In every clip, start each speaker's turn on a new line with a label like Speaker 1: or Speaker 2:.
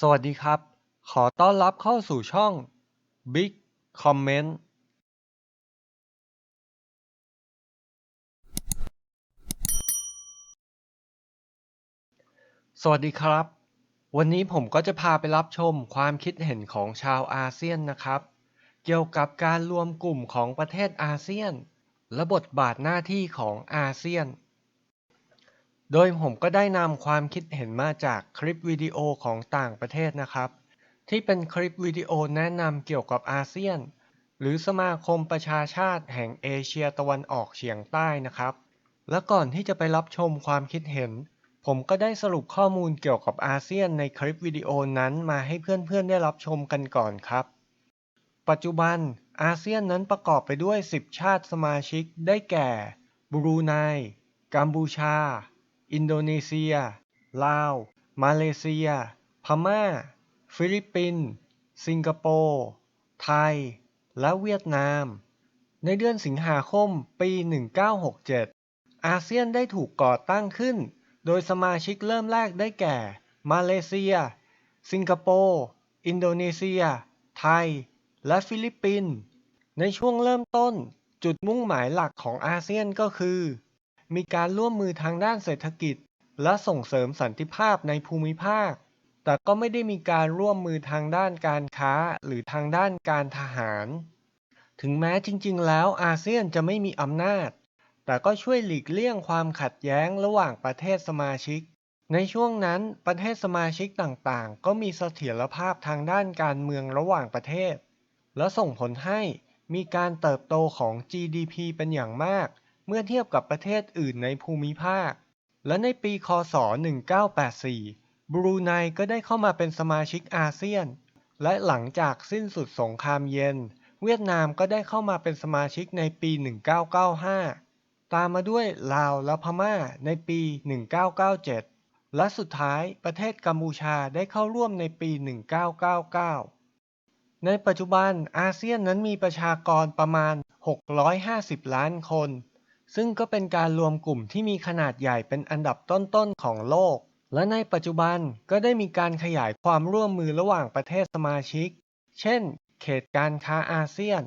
Speaker 1: สวัสดีครับ ขอต้อนรับเข้าสู่ช่อง Big Comment สวัสดีครับ วันนี้ผมก็จะพาไปรับชมความคิดเห็นของชาวอาเซียนนะครับ เกี่ยวกับการรวมกลุ่มของประเทศอาเซียน และบทบาทหน้าที่ของอาเซียน โดยผมก็ได้นำความคิดเห็นมาจากคลิปวิดีโอของต่างประเทศนะครับ ที่เป็นคลิปวิดีโอแนะนำเกี่ยวกับอาเซียน หรือสมาคมประชาชาติแห่งเอเชียตะวันออกเฉียงใต้นะครับ และก่อนที่จะไปรับชมความคิดเห็น ผมก็ได้สรุปข้อมูลเกี่ยวกับอาเซียนในคลิปวิดีโอนั้นมาให้เพื่อนๆได้รับชมกันก่อนครับ ปัจจุบันอาเซียนนั้นประกอบไปด้วย 10 ชาติสมาชิกได้แก่ บรูไน กัมพูชา อินโดนีเซีย ลาว มาเลเซีย พม่า ฟิลิปปินส์ สิงคโปร์ ไทย และเวียดนาม ในเดือนสิงหาคม ปี 1967 อาเซียนได้ถูกก่อตั้งขึ้น โดยสมาชิกเริ่มแรกได้แก่ มาเลเซีย สิงคโปร์ อินโดนีเซีย ไทย และฟิลิปปินส์ ในช่วงเริ่มต้น จุดมุ่งหมายหลักของอาเซียนก็คือ มีการร่วมมือทางด้านเศรษฐกิจ และส่งเสริมสันติภาพในภูมิภาค แต่ก็ไม่ได้มีการร่วมมือทางด้านการค้าหรือทางด้านการทหาร ถึงแม้จริง ๆ แล้วอาเซียนจะไม่มีอำนาจ แต่ก็ช่วยหลีกเลี่ยงความขัดแย้งระหว่างประเทศสมาชิก ในช่วงนั้นประเทศสมาชิกต่างๆ ก็มีเสถียรภาพทางด้านการเมืองระหว่างประเทศ และส่งผลให้มีการเติบโตของ GDP เป็นอย่างมาก เมื่อเทียบกับประเทศอื่นในภูมิภาค และในปีค.ศ.1984 บรูไนก็ได้เข้ามาเป็นสมาชิกอาเซียน และหลังจากสิ้นสุดสงครามเย็น เวียดนามก็ได้เข้ามาเป็นสมาชิกในปี 1995 ตามมาด้วยลาวและพม่าในปี 1997 และสุดท้ายประเทศกัมพูชาได้เข้าร่วมในปี 1999ในปัจจุบันอาเซียนนั้นมีประชากรประมาณ 650 ล้านคน ซึ่งก็เป็นการรวมกลุ่มที่มีขนาดใหญ่เป็นอันดับต้นๆของโลก และในปัจจุบันก็ได้มีการขยายความร่วมมือระหว่างประเทศสมาชิก เช่น เขตการค้าอาเซียน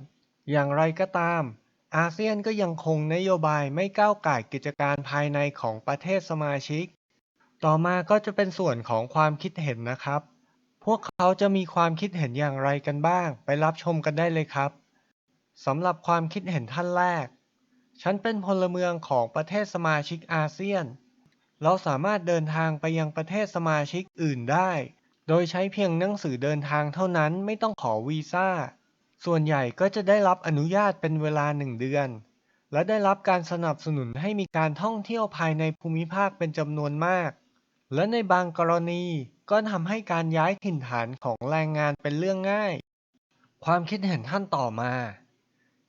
Speaker 1: อย่างไรก็ตาม อาเซียนก็ยังคงนโยบายไม่ก้าวไก่กิจการภายในของประเทศสมาชิก ต่อมาก็จะเป็นส่วนของความคิดเห็นนะครับ พวกเขาจะมีความคิดเห็นอย่างไรกันบ้าง ไปรับชมกันได้เลยครับสำหรับความคิดเห็นท่านแรก ฉันเป็นพลเมืองของประเทศสมาชิกอาเซียน เราสามารถเดินทางไปยังประเทศสมาชิกอื่นได้ โดยใช้เพียงหนังสือเดินทางเท่านั้นไม่ต้องขอวีซ่า ส่วนใหญ่ก็จะได้รับอนุญาตเป็นเวลาหนึ่งเดือน และได้รับการสนับสนุนให้มีการท่องเที่ยวภายในภูมิภาคเป็นจำนวนมาก และในบางกรณีก็ทำให้การย้ายถิ่นฐานของแรงงานเป็นเรื่องง่าย ความคิดเห็นท่านต่อมา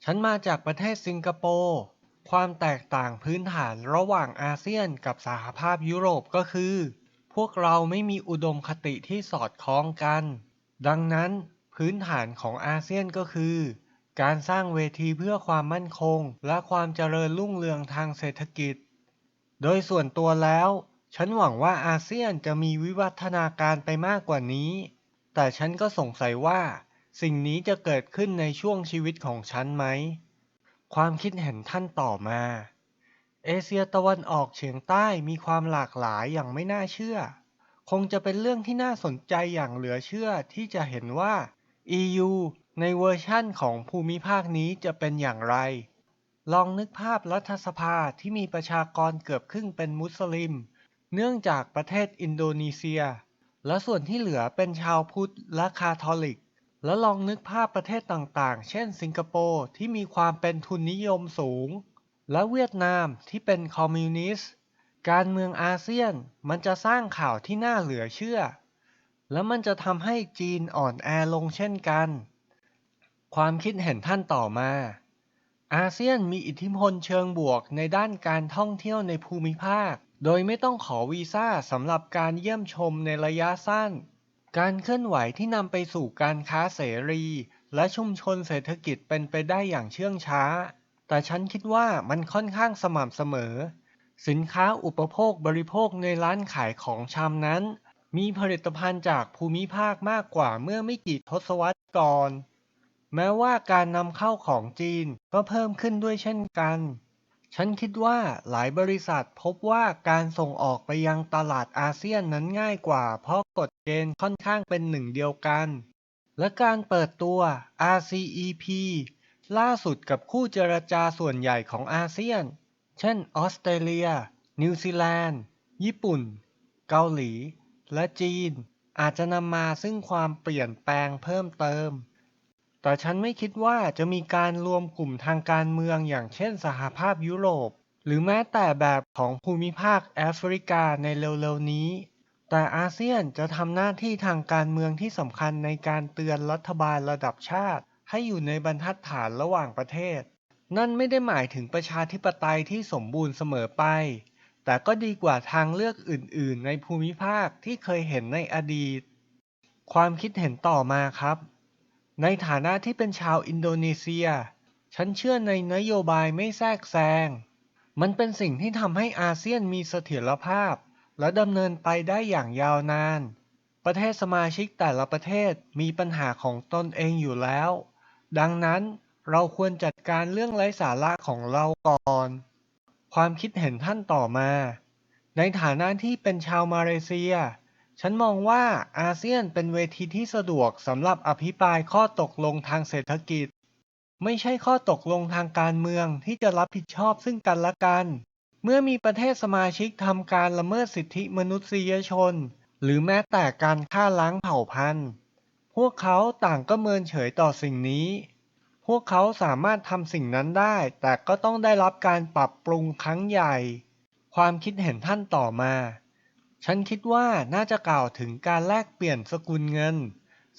Speaker 1: ฉันมาจากประเทศสิงคโปร์ ความแตกต่างพื้นฐานระหว่างอาเซียนกับสหภาพยุโรปก็คือ พวกเราไม่มีอุดมคติที่สอดคล้องกัน ดังนั้น พื้นฐานของอาเซียนก็คือ การสร้างเวทีเพื่อความมั่นคง และความเจริญรุ่งเรืองทางเศรษฐกิจ โดยส่วนตัวแล้ว ฉันหวังว่าอาเซียนจะมีวิวัฒนาการไปมากกว่านี้ แต่ฉันก็สงสัยว่า สิ่งนี้จะเกิดขึ้นในช่วงชีวิตของฉันไหม ความคิดเห็นท่านต่อมา เอเชียตะวันออกเฉียงใต้มีความหลากหลายอย่างไม่น่าเชื่อ คงจะเป็นเรื่องที่น่าสนใจอย่างเหลือเชื่อที่จะเห็นว่า EU ในเวอร์ชั่นของภูมิภาคนี้จะเป็นอย่างไร ลองนึกภาพรัฐสภาที่มีประชากรเกือบครึ่งเป็นมุสลิม เนื่องจากประเทศอินโดนีเซีย และส่วนที่เหลือเป็นชาวพุทธและคาทอลิก แล้วลองนึกภาพประเทศต่างๆ เช่น สิงคโปร์ที่มีความเป็นทุนนิยมสูง และเวียดนามที่เป็นคอมมิวนิสต์ การเมืองอาเซียนมันจะสร้างข่าวที่น่าเหลือเชื่อ และมันจะทำให้จีนอ่อนแอลงเช่นกัน ความคิดเห็นท่านต่อมา อาเซียนมีอิทธิพลเชิงบวกในด้านการท่องเที่ยวในภูมิภาค โดยไม่ต้องขอวีซ่าสำหรับการเยี่ยมชมในระยะสั้น การเคลื่อนไหวที่นำไปสู่การค้าเสรี และชุมชนเศรษฐกิจเป็นไปได้อย่างเชื่องช้า แต่ฉันคิดว่ามันค่อนข้างสม่ำเสมอ สินค้าอุปโภคบริโภคในร้านขายของชำนั้น มีผลิตภัณฑ์จากภูมิภาคมากกว่าเมื่อไม่กี่ทศวรรษก่อน แม้ว่าการนำเข้าของจีนก็เพิ่มขึ้นด้วยเช่นกัน ฉันคิดว่าหลายบริษัทพบว่าการส่งออกไปยังตลาดอาเซียนนั้นง่ายกว่า เพราะกฎเกณฑ์ค่อนข้างเป็นหนึ่งเดียวกัน และการเปิดตัว RCEP ล่าสุดกับคู่เจรจาส่วนใหญ่ของอาเซียน เช่นออสเตรเลีย นิวซีแลนด์ ญี่ปุ่น เกาหลี และจีน อาจจะนำมาซึ่งความเปลี่ยนแปลงเพิ่มเติม แต่ฉันไม่คิดว่าจะมีการรวมกลุ่มทางการเมืองอย่างเช่นสหภาพยุโรป หรือแม้แต่แบบของภูมิภาคแอฟริกาในเร็วๆนี้ แต่อาเซียนจะทำหน้าที่ทางการเมืองที่สำคัญในการเตือนรัฐบาลระดับชาติ ให้อยู่ในบรรทัดฐานระหว่างประเทศ นั่นไม่ได้หมายถึงประชาธิปไตยที่สมบูรณ์เสมอไป แต่ก็ดีกว่าทางเลือกอื่น ๆ ในภูมิภาคที่เคยเห็นในอดีต ความคิดเห็นต่อมาครับ ในฐานะที่เป็นชาวอินโดนีเซีย ฉันเชื่อในนโยบายไม่แทรกแซง มันเป็นสิ่งที่ทำให้อาเซียนมีเสถียรภาพ และดำเนินไปได้อย่างยาวนาน ประเทศสมาชิกแต่ละประเทศมีปัญหาของตนเองอยู่แล้ว ดังนั้นเราควรจัดการเรื่องไร้สาระของเราก่อน ความคิดเห็นท่านต่อมา ในฐานะที่เป็นชาวมาเลเซีย ฉันมองว่าอาเซียนเป็นเวทีที่สะดวกสำหรับอภิปรายข้อตกลงทางเศรษฐกิจ ไม่ใช่ข้อตกลงทางการเมืองที่จะรับผิดชอบซึ่งกันและกัน เมื่อมีประเทศสมาชิกทำการละเมิดสิทธิมนุษยชน หรือแม้แต่การฆ่าล้างเผ่าพันธุ์ พวกเขาต่างก็เมินเฉยต่อสิ่งนี้ พวกเขาสามารถทำสิ่งนั้นได้ แต่ก็ต้องได้รับการปรับปรุงครั้งใหญ่ ความคิดเห็นท่านต่อมา ฉันคิดว่าน่าจะกล่าวถึงการแลกเปลี่ยนสกุลเงิน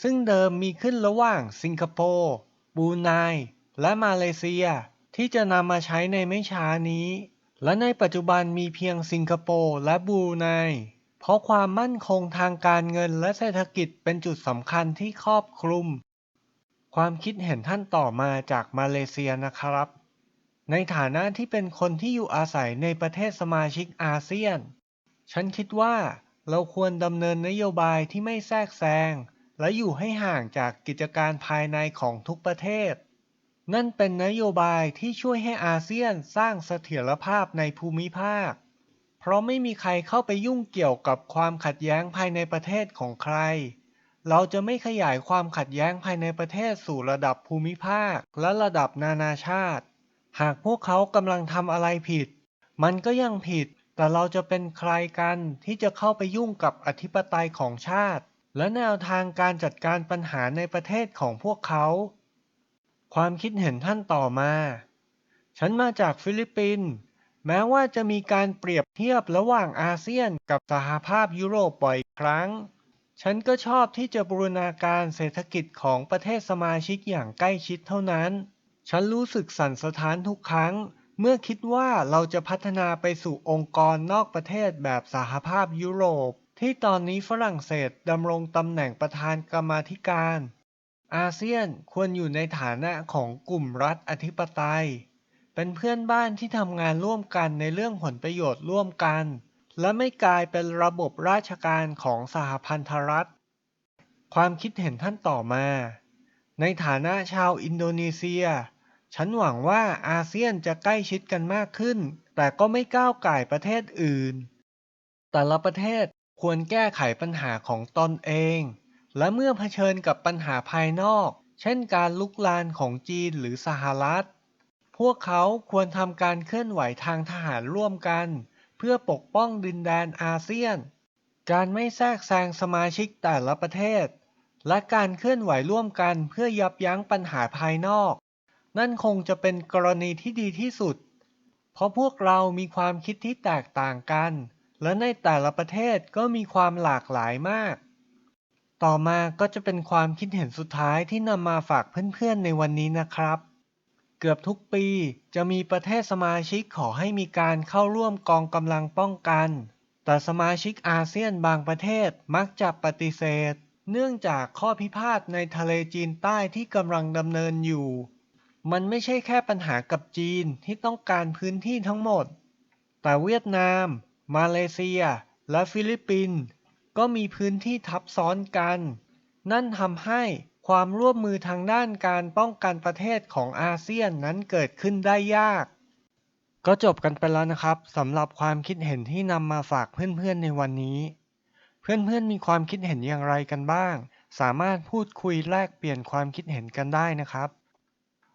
Speaker 1: ซึ่งเดิมมีขึ้นระหว่างสิงคโปร์บรูไนและมาเลเซีย ที่จะนำมาใช้ในไม่ช้านี้ และในปัจจุบันมีเพียงสิงคโปร์และบรูไนเพราะความมั่นคงทางการเงินและเศรษฐกิจเป็นจุดสำคัญที่ครอบคลุม ความคิดเห็นท่านต่อมาจากมาเลเซียนะครับ ในฐานะที่เป็นคนที่อยู่อาศัยในประเทศสมาชิกอาเซียน ฉันคิดว่าเราควรดำเนินนโยบายที่ไม่แทรกแซง และอยู่ให้ห่างจากกิจการภายในของทุกประเทศ นั่นเป็นนโยบายที่ช่วยให้อาเซียนสร้างเสถียรภาพในภูมิภาค เพราะไม่มีใครเข้าไปยุ่งเกี่ยวกับความขัดแย้งภายในประเทศของใคร เราจะไม่ขยายความขัดแย้งภายในประเทศสู่ระดับภูมิภาคและระดับนานาชาติ หากพวกเขากำลังทำอะไรผิด มันก็ยังผิด แต่เราจะเป็นใครกันที่จะเข้าไปยุ่งกับอธิปไตยของชาติ และแนวทางการจัดการปัญหาในประเทศของพวกเขา ความคิดเห็นท่านต่อมา ฉันมาจากฟิลิปปินส์แม้ว่าจะมีการเปรียบเทียบระหว่างอาเซียนกับสหภาพยุโรปบ่อยครั้ง ฉันก็ชอบที่จะบูรณาการเศรษฐกิจของประเทศสมาชิกอย่างใกล้ชิดเท่านั้น ฉันรู้สึกสั่นสะท้านทุกครั้ง เมื่อคิดว่าเราจะพัฒนาไปสู่องค์กรนอกประเทศแบบสหภาพยุโรป ที่ตอนนี้ฝรั่งเศสดำรงตำแหน่งประธานกรรมาธิการ อาเซียนควรอยู่ในฐานะของกลุ่มรัฐอธิปไตย เป็นเพื่อนบ้านที่ทำงานร่วมกันในเรื่องผลประโยชน์ร่วมกัน และไม่กลายเป็นระบบราชการของสหพันธรัฐ ความคิดเห็นท่านต่อมา ในฐานะชาวอินโดนีเซีย ฉันหวังว่าอาเซียนจะใกล้ชิดกันมากขึ้น แต่ก็ไม่ก้าวไก่ประเทศอื่น แต่ละประเทศควรแก้ไขปัญหาของตนเอง และเมื่อเผชิญกับปัญหาภายนอก เช่นการลุกลานของจีนหรือสหรัฐ พวกเขาควรทำการเคลื่อนไหวทางทหารร่วมกัน เพื่อปกป้องดินแดนอาเซียน การไม่แทรกแซงสมาชิกแต่ละประเทศ และการเคลื่อนไหวร่วมกันเพื่อยับยั้งปัญหาภายนอก นั่นคงจะเป็นกรณีที่ดีที่สุด เพราะพวกเรามีความคิดที่แตกต่างกัน และในแต่ละประเทศก็มีความหลากหลายมาก ต่อมาก็จะเป็นความคิดเห็นสุดท้ายที่นำมาฝากเพื่อนๆในวันนี้นะครับ เกือบทุกปีจะมีประเทศสมาชิกขอให้มีการเข้าร่วมกองกำลังป้องกัน แต่สมาชิกอาเซียนบางประเทศมักจะปฏิเสธ เนื่องจากข้อพิพาทในทะเลจีนใต้ที่กำลังดำเนินอยู่ มันไม่ใช่แค่ปัญหากับจีนที่ต้องการพื้นที่ทั้งหมด แต่เวียดนาม มาเลเซีย และฟิลิปปินส์ก็มีพื้นที่ทับซ้อนกัน นั่นทำให้ความร่วมมือทางด้านการป้องกันประเทศของอาเซียนนั้นเกิดขึ้นได้ยาก ก็จบกันไปแล้วนะครับสำหรับความคิดเห็นที่นำมาฝากเพื่อนๆในวันนี้ เพื่อนๆมีความคิดเห็นอย่างไรกันบ้าง สามารถพูดคุยแลกเปลี่ยนความคิดเห็นกันได้นะครับ